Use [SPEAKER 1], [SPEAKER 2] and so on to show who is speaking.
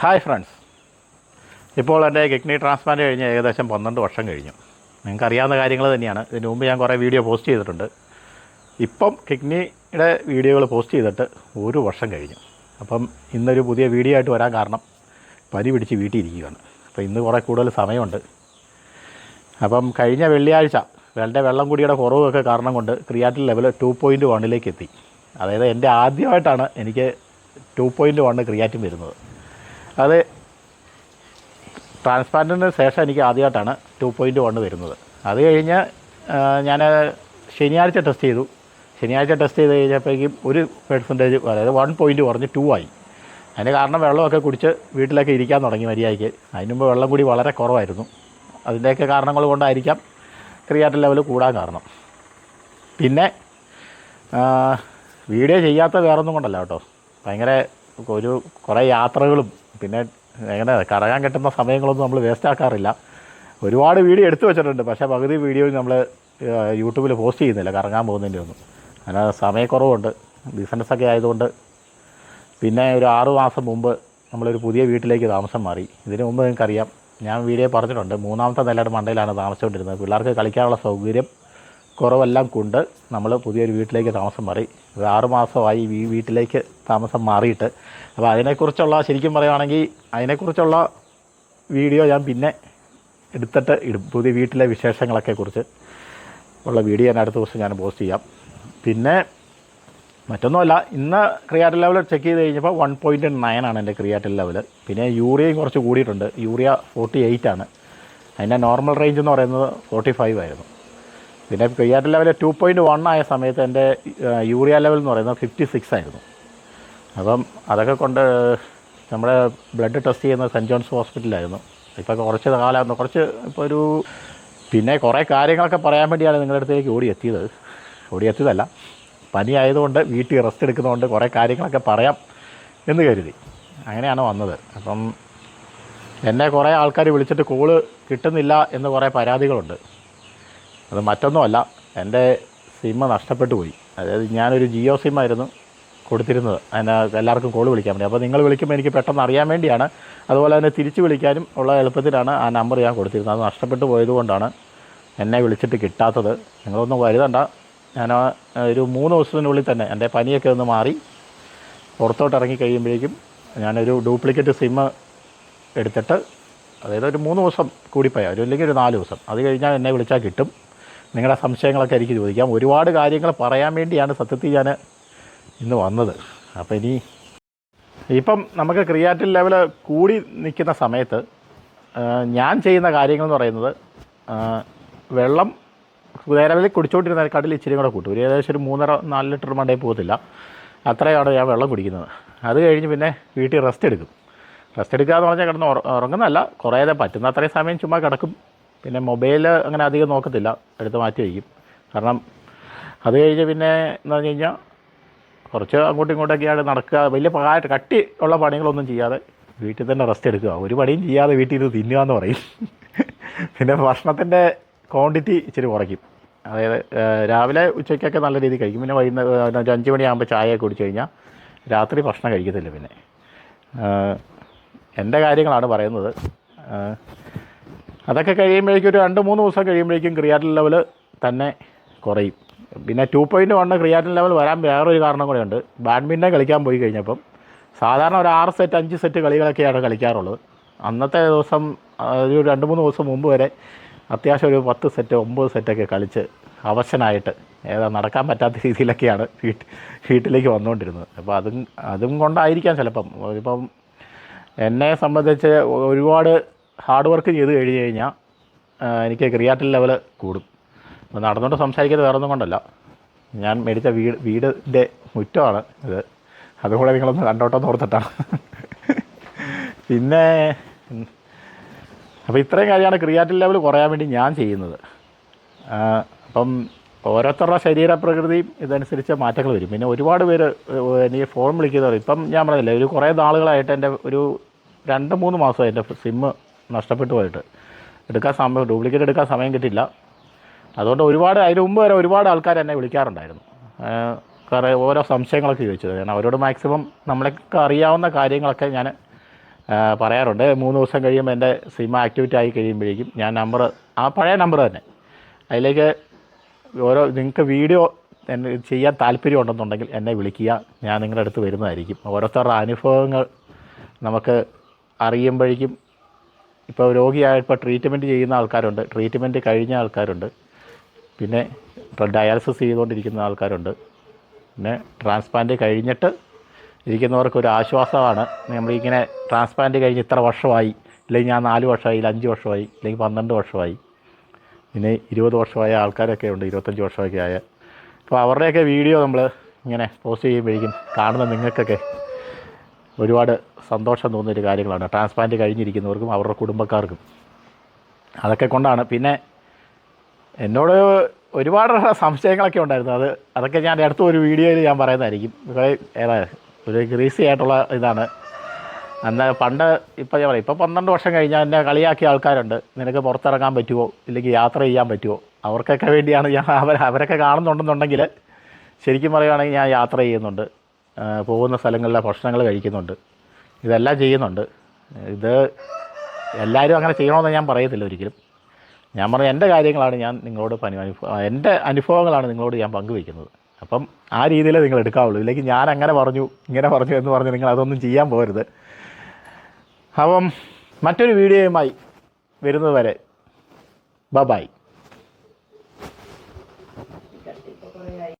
[SPEAKER 1] Hi friends. ഇപ്പോൾ എന്റെ kidney transplant കഴിഞ്ഞ് ഏകദേശം പന്ത്രണ്ട് വർഷം കഴിഞ്ഞു. നിങ്ങൾക്ക് അറിയാവുന്ന കാര്യങ്ങൾ തന്നെയാണ്. ഇതിന് മുമ്പ് ഞാൻ കുറേ വീഡിയോ പോസ്റ്റ് ചെയ്തിട്ടുണ്ട്. ഇപ്പം കിഡ്നിയുടെ വീഡിയോകൾ പോസ്റ്റ് ചെയ്തിട്ട് ഒരു വർഷം കഴിഞ്ഞു. അപ്പം ഇന്നൊരു പുതിയ വീഡിയോ ആയിട്ട് വരാൻ കാരണം പനി പിടിച്ച് വീട്ടിൽ ഇരിക്കുകയാണ്. അപ്പോൾ ഇന്ന് കുറേ കൂടുതൽ സമയമുണ്ട്. അപ്പം കഴിഞ്ഞ വെള്ളിയാഴ്ച വെള്ളം വെള്ളം കുടിയുടെ കുറവൊക്കെ കാരണം കൊണ്ട് ക്രിയാറ്റിൻ ലെവൽ ടു പോയിന്റ് വണ്ണിലേക്ക് എത്തി. അതായത് എന്റെ ആദ്യമായിട്ടാണ് എനിക്ക് ടു പോയിന്റ് വണ്ണ് ക്രിയാറ്റിൻ വരുന്നത്. അത് ട്രാൻസ്പ്ലാന്റിന് ശേഷം എനിക്ക് ആദ്യമായിട്ടാണ് ടു പോയിന്റ് വണ് വരുന്നത്. അത് കഴിഞ്ഞ് ഞാൻ ശനിയാഴ്ച ടെസ്റ്റ് ചെയ്തു. ശനിയാഴ്ച ടെസ്റ്റ് ചെയ്ത് കഴിഞ്ഞപ്പോഴേക്കും ഒരു പെർസെന്റേജ് അതായത് വൺ പോയിന്റ് കുറഞ്ഞ് ടു ആയി. അതിന് കാരണം വെള്ളമൊക്കെ കുടിച്ച് വീട്ടിലൊക്കെ ഇരിക്കാൻ തുടങ്ങി മര്യാദയ്ക്ക്. അതിന് മുമ്പ് വെള്ളം കൂടി വളരെ കുറവായിരുന്നു. അതിന്റെയൊക്കെ കാരണങ്ങൾ കൊണ്ടായിരിക്കാം ക്രിയാറ്റിൻ ലെവൽ കൂടാൻ കാരണം. പിന്നെ വീഡിയോ ചെയ്യാത്ത വേറൊന്നും കൊണ്ടല്ല കേട്ടോ. ഭയങ്കര ഒരു കുറേ യാത്രകളും പിന്നെ എങ്ങനെ കറങ്ങാൻ കിട്ടുന്ന സമയങ്ങളൊന്നും നമ്മൾ വേസ്റ്റ് ആക്കാറില്ല. ഒരുപാട് വീഡിയോ എടുത്തു വെച്ചിട്ടുണ്ട്. പക്ഷേ പകുതി വീഡിയോ നമ്മൾ യൂട്യൂബിൽ പോസ്റ്റ് ചെയ്യുന്നില്ല. കറങ്ങാൻ പോകുന്നതിന്റെ ഒന്നും. അങ്ങനെ സമയക്കുറവുണ്ട്. ബിസിനസ്സൊക്കെ ആയതുകൊണ്ട് പിന്നെ ഒരു ആറു മാസം മുമ്പ് നമ്മളൊരു പുതിയ വീട്ടിലേക്ക് താമസം മാറി. ഇതിനു മുമ്പ് നിങ്ങൾക്കറിയാം ഞാൻ വീഡിയോ പറഞ്ഞിട്ടുണ്ട്. മൂന്നാമത്തെ നിലയുടെ മണ്ടയിലാണ് താമസിച്ചുകൊണ്ടിരുന്നത്. പിള്ളേർക്ക് കളിക്കാനുള്ള സൗകര്യം കുറവെല്ലാം കൊണ്ട് നമ്മൾ പുതിയൊരു വീട്ടിലേക്ക് താമസം മാറി. ഒരു ആറുമാസമായി ഈ വീട്ടിലേക്ക് താമസം മാറിയിട്ട്. അപ്പോൾ അതിനെക്കുറിച്ചുള്ള ശരിക്കും പറയുകയാണെങ്കിൽ അതിനെക്കുറിച്ചുള്ള വീഡിയോ ഞാൻ പിന്നെ എടുത്തിട്ട് ഇടും. പുതിയ വീട്ടിലെ വിശേഷങ്ങളൊക്കെ കുറിച്ച് ഉള്ള വീഡിയോ ഞാൻ അടുത്ത ദിവസം ഞാൻ പോസ്റ്റ് ചെയ്യാം. പിന്നെ മറ്റൊന്നുമല്ല ഇന്ന് ക്രിയാറ്റിൻ ലെവൽ ചെക്ക് ചെയ്ത് കഴിഞ്ഞപ്പോൾ വൺ പോയിന്റ് നയൻ ആണ് എന്റെ ക്രിയാറ്റിൻ ലെവൽ. പിന്നെ യൂറിയയും കുറച്ച് കൂടിയിട്ടുണ്ട്. യൂറിയ ഫോർട്ടി എയ്റ്റ് ആണ്. അതിന്റെ നോർമൽ റേഞ്ച് എന്ന് പറയുന്നത് ഫോർട്ടി ഫൈവ് ആയിരുന്നു. പിന്നെ creatine level two point one ആയ സമയത്ത് എന്റെ യൂറിയ ലെവൽ എന്ന് പറയുന്നത് ഫിഫ്റ്റി സിക്സ് ആയിരുന്നു. അപ്പം അതൊക്കെ കൊണ്ട് നമ്മുടെ ബ്ലഡ് ടെസ്റ്റ് ചെയ്യുന്ന സെന്റ് ജോൺസ് ഹോസ്പിറ്റലായിരുന്നു ഇപ്പോൾ കുറച്ച് കാലം കുറച്ച് ഇപ്പോൾ ഒരു പിന്നെ കുറേ കാര്യങ്ങളൊക്കെ പറയാൻ വേണ്ടിയാണ് നിങ്ങളുടെ അടുത്തേക്ക് ഓടി എത്തിയത്. ഓടി എത്തിയതല്ല. പനി ആയതുകൊണ്ട് വീട്ടിൽ റെസ്റ്റ് എടുക്കുന്നതുകൊണ്ട് കുറേ കാര്യങ്ങളൊക്കെ പറയാം എന്ന് കരുതി. അങ്ങനെയാണ് വന്നത്. അപ്പം എന്നെ കുറേ ആൾക്കാർ വിളിച്ചിട്ട് കോൾ കിട്ടുന്നില്ല എന്ന് കുറേ പരാതികളുണ്ട്. അത് മറ്റൊന്നുമല്ല എന്റെ സിമ്മ നഷ്ടപ്പെട്ടു പോയി. അതായത് ഞാനൊരു ജിയോ സിമ്മായിരുന്നു കൊടുത്തിരുന്നത്. അതിന് എല്ലാവർക്കും കോൾ വിളിക്കാൻ വേണ്ടി. അപ്പോൾ നിങ്ങൾ വിളിക്കുമ്പോൾ എനിക്ക് പെട്ടെന്ന് അറിയാൻ വേണ്ടിയാണ്. അതുപോലെ തന്നെ തിരിച്ച് വിളിക്കാനും ഉള്ള എളുപ്പത്തിലാണ് ആ നമ്പർ ഞാൻ കൊടുത്തിരുന്നത്. അത് നഷ്ടപ്പെട്ടു പോയതുകൊണ്ടാണ് എന്നെ വിളിച്ചിട്ട് കിട്ടാത്തത്. നിങ്ങളൊന്നും കരുതണ്ട. ഞാൻ ഒരു മൂന്ന് ദിവസത്തിനുള്ളിൽ തന്നെ എന്റെ പനിയൊക്കെ ഒന്ന് മാറി പുറത്തോട്ട് ഇറങ്ങി കഴിയുമ്പോഴേക്കും ഞാനൊരു ഡ്യൂപ്ലിക്കേറ്റ് സിമ്മ് എടുത്തിട്ട് അതായത് ഒരു മൂന്ന് ദിവസം കൂടിപ്പോയാൽ ഒരു അല്ലെങ്കിൽ ഒരു നാല് ദിവസം. അത് കഴിഞ്ഞാൽ എന്നെ വിളിച്ചാൽ കിട്ടും. നിങ്ങളുടെ സംശയങ്ങളൊക്കെ എനിക്ക് ചോദിക്കാം. ഒരുപാട് കാര്യങ്ങൾ പറയാൻ വേണ്ടിയാണ് സത്യത്തിൽ ഞാൻ ഇന്ന് വന്നത്. അപ്പോൾ ഇനി ഇപ്പം നമുക്ക് ക്രിയാറ്റിൻ ലെവൽ കൂടി നിൽക്കുന്ന സമയത്ത് ഞാൻ ചെയ്യുന്ന കാര്യങ്ങൾ എന്ന് പറയുന്നത് വെള്ളം നിലവിൽ കുടിച്ചുകൊണ്ടിരുന്ന കടലിൽ ഇച്ചിരി കൂടെ കൂട്ടും. ഒരു ഏകദേശം ഒരു മൂന്നര നാല് ലിറ്റർ മണ്ടേ പോകത്തില്ല. അത്രയാണ് ഞാൻ വെള്ളം കുടിക്കുന്നത്. അത് കഴിഞ്ഞ് പിന്നെ വീട്ടിൽ റെസ്റ്റ് എടുക്കും. റെസ്റ്റ് എടുക്കുക എന്ന് പറഞ്ഞാൽ കിടന്ന് ഉറ- ഉറങ്ങുന്നതല്ല കുറേ പറ്റുന്ന അത്രയും സമയം ചുമ്മാ കിടക്കും. പിന്നെ മൊബൈൽ അങ്ങനെ അധികം നോക്കത്തില്ല. എടുത്ത് മാറ്റി വയ്ക്കും. കാരണം അത് കഴിഞ്ഞ് പിന്നെ എന്ന് പറഞ്ഞു കഴിഞ്ഞാൽ കുറച്ച് അങ്ങോട്ടും ഇങ്ങോട്ടൊക്കെയാണ് നടക്കുക. വലിയ പാട്ട് കട്ടി ഉള്ള പണികളൊന്നും ചെയ്യാതെ വീട്ടിൽ തന്നെ റെസ്റ്റ് എടുക്കുക. ഒരു പണിയും ചെയ്യാതെ വീട്ടിൽ ഇരുന്ന് തിന്നുക എന്ന് പറയും. പിന്നെ ഭക്ഷണത്തിന്റെ ക്വാണ്ടിറ്റി ഇച്ചിരി കുറയ്ക്കും. അതായത് രാവിലെ ഉച്ചയ്ക്കൊക്കെ നല്ല രീതിയിൽ കഴിക്കും. പിന്നെ വൈകുന്നേരം അഞ്ച് മണിയാകുമ്പോൾ ചായ കുടിച്ച് കഴിഞ്ഞാൽ രാത്രി ഭക്ഷണം കഴിക്കത്തില്ല പിന്നെ. എന്റെ കാര്യങ്ങളാണ് പറയുന്നത്. അതൊക്കെ കഴിയുമ്പോഴേക്കും ഒരു രണ്ട് മൂന്ന് ദിവസം കഴിയുമ്പോഴേക്കും ക്രിയാറ്റിൻ ലെവൽ തന്നെ കുറയും. പിന്നെ two point one creatine level വരാൻ വേറൊരു കാരണം കൂടെയുണ്ട് ബാഡ്മിന്റൺ കളിക്കാൻ പോയി കഴിഞ്ഞപ്പം സാധാരണ ഒരു ആറ് സെറ്റ് അഞ്ച് സെറ്റ് കളികളൊക്കെയാണ് കളിക്കാറുള്ളത്. അന്നത്തെ ദിവസം ഒരു രണ്ട് മൂന്ന് ദിവസം മുമ്പ് വരെ അത്യാവശ്യം ഒരു പത്ത് സെറ്റ് ഒമ്പത് സെറ്റൊക്കെ കളിച്ച് അവശനായിട്ട് ഏതാ നടക്കാൻ പറ്റാത്ത രീതിയിലൊക്കെയാണ് വീട്ട് വീട്ടിലേക്ക് വന്നുകൊണ്ടിരുന്നത്. അപ്പോൾ അതും അതും കൊണ്ടായിരിക്കാം ചിലപ്പം. ഇപ്പം എന്നെ സംബന്ധിച്ച് ഒരുപാട് ഹാർഡ് വർക്ക് ചെയ്ത് കഴിഞ്ഞ് കഴിഞ്ഞാൽ എനിക്ക് ക്രിയാറ്റിൻ ലെവൽ കൂടും. അപ്പോൾ നടന്നുകൊണ്ട് സംസാരിക്കുന്നത് വേറെ ഒന്നും കൊണ്ടല്ല. ഞാൻ മേടിച്ച വീട് വീടിന്റെ മുറ്റമാണ് ഇത്. അതുകൂടെ നിങ്ങളൊന്ന് കണ്ടോട്ടെന്ന് ഓർത്തിട്ടാണ്. പിന്നെ അപ്പോൾ ഇത്രയും കാര്യമാണ് ക്രിയാറ്റിൻ ലെവൽ കുറയാൻ വേണ്ടി ഞാൻ ചെയ്യുന്നത്. അപ്പം ഓരോരുത്തരുടെ ശരീരപ്രകൃതിയും ഇതനുസരിച്ച് മാറ്റങ്ങൾ വരും. പിന്നെ ഒരുപാട് പേര് എനിക്ക് ഫോൺ വിളിക്കുന്നവർ ഇപ്പം ഞാൻ പറഞ്ഞില്ല ഒരു കുറേ നാളുകളായിട്ട് എന്റെ ഒരു രണ്ട് മൂന്ന് മാസമായി എന്റെ സിമ്മ് നഷ്ടപ്പെട്ടു പോയിട്ട്. എടുക്കാൻ സമയം ഡ്യൂപ്ലിക്കേറ്റ് എടുക്കാൻ സമയം കിട്ടില്ല അതുകൊണ്ട് ഒരുപാട് അതിന് മുമ്പ് വരെ ഒരുപാട് ആൾക്കാർ എന്നെ വിളിക്കാറുണ്ടായിരുന്നു. കുറേ ഓരോ സംശയങ്ങളൊക്കെ ചോദിച്ചത്. ഞാൻ അവരോട് മാക്സിമം നമ്മളൊക്കെ അറിയാവുന്ന കാര്യങ്ങളൊക്കെ ഞാൻ പറയാറുണ്ട്. മൂന്ന് ദിവസം കഴിയുമ്പോൾ എന്റെ സിം ആക്ടിവേറ്റ് ആയി കഴിയുമ്പോഴേക്കും ഞാൻ നമ്പർ ആ പഴയ നമ്പർ തന്നെ. അതിലേക്ക് ഓരോ നിങ്ങൾക്ക് വീഡിയോ ചെയ്യാൻ താല്പര്യം ഉണ്ടെന്നുണ്ടെങ്കിൽ എന്നെ വിളിക്കുക. ഞാൻ നിങ്ങളുടെ അടുത്ത് വരുന്നതായിരിക്കും. ഓരോരുത്തരുടെ അനുഭവങ്ങൾ നമുക്ക് അറിയുമ്പോഴേക്കും ഇപ്പോൾ രോഗിയായപ്പോൾ ട്രീറ്റ്മെന്റ് ചെയ്യുന്ന ആൾക്കാരുണ്ട്. ട്രീറ്റ്മെന്റ് കഴിഞ്ഞ ആൾക്കാരുണ്ട്. പിന്നെ ഡയാലിസിസ് ചെയ്തുകൊണ്ടിരിക്കുന്ന ആൾക്കാരുണ്ട്. പിന്നെ ട്രാൻസ്പ്ലാന്റ് കഴിഞ്ഞിട്ട് ഇരിക്കുന്നവർക്ക് ഒരു ആശ്വാസമാണ്. നമ്മളിങ്ങനെ ട്രാൻസ്പ്ലാന്റ് കഴിഞ്ഞ് ഇത്ര വർഷമായി. അല്ലെങ്കിൽ ഞാൻ നാല് വർഷമായി അഞ്ച് വർഷമായി അല്ലെങ്കിൽ പന്ത്രണ്ട് വർഷമായി. പിന്നെ ഇരുപത് വർഷമായ ആൾക്കാരൊക്കെ ഉണ്ട് ഇരുപത്തഞ്ച് വർഷമൊക്കെ ആയ. അപ്പോൾ അവരുടെയൊക്കെ വീഡിയോ നമ്മൾ ഇങ്ങനെ പോസ്റ്റ് ചെയ്യുമ്പോഴേക്കും കാണുന്ന നിങ്ങൾക്കൊക്കെ ഒരുപാട് സന്തോഷം തോന്നുന്നൊരു കാര്യങ്ങളാണ്. ട്രാൻസ്പ്ലാന്റ് കഴിഞ്ഞിരിക്കുന്നവർക്കും അവരുടെ കുടുംബക്കാർക്കും. അതൊക്കെ കൊണ്ടാണ്. പിന്നെ എന്നോട് ഒരുപാട് സംശയങ്ങളൊക്കെ ഉണ്ടായിരുന്നു. അത് അതൊക്കെ ഞാൻ അടുത്ത ഒരു വീഡിയോയിൽ ഞാൻ പറയുന്നതായിരിക്കും. ഒരു ഗ്രീസി ആയിട്ടുള്ള ഇതാണ്. അന്ന് പണ്ട് ഇപ്പം ഞാൻ പറയും ഇപ്പോൾ പന്ത്രണ്ട് വർഷം കഴിഞ്ഞാൽ എന്നെ കളിയാക്കിയ ആൾക്കാരുണ്ട്. നിനക്ക് പുറത്തിറങ്ങാൻ പറ്റുമോ ഇല്ലെങ്കിൽ യാത്ര ചെയ്യാൻ പറ്റുമോ അവർക്കൊക്കെ വേണ്ടിയാണ് ഞാൻ അവർ അവരൊക്കെ കാണുന്നുണ്ടെന്നുണ്ടെങ്കിൽ ശരിക്കും പറയുകയാണെങ്കിൽ ഞാൻ യാത്ര ചെയ്യുന്നുണ്ട്. പോകുന്ന സ്ഥലങ്ങളിലെ ഭക്ഷണങ്ങൾ കഴിക്കുന്നുണ്ട്. ഇതെല്ലാം ചെയ്യുന്നുണ്ട്. ഇത് എല്ലാവരും അങ്ങനെ ചെയ്യണമെന്ന് ഞാൻ പറയത്തില്ല ഒരിക്കലും. ഞാൻ പറഞ്ഞ എന്റെ കാര്യങ്ങളാണ് ഞാൻ നിങ്ങളോട് പനി എന്റെ അനുഭവങ്ങളാണ് നിങ്ങളോട് ഞാൻ പങ്കുവയ്ക്കുന്നത്. അപ്പം ആ രീതിയിലേ നിങ്ങൾ എടുക്കാവുള്ളൂ. ഇല്ലെങ്കിൽ ഞാൻ അങ്ങനെ പറഞ്ഞു ഇങ്ങനെ പറഞ്ഞു എന്ന് പറഞ്ഞ് നിങ്ങൾ അതൊന്നും ചെയ്യാൻ പോകരുത്. അപ്പം മറ്റൊരു വീഡിയോയുമായി വരുന്നത് വരെ ബ ബൈ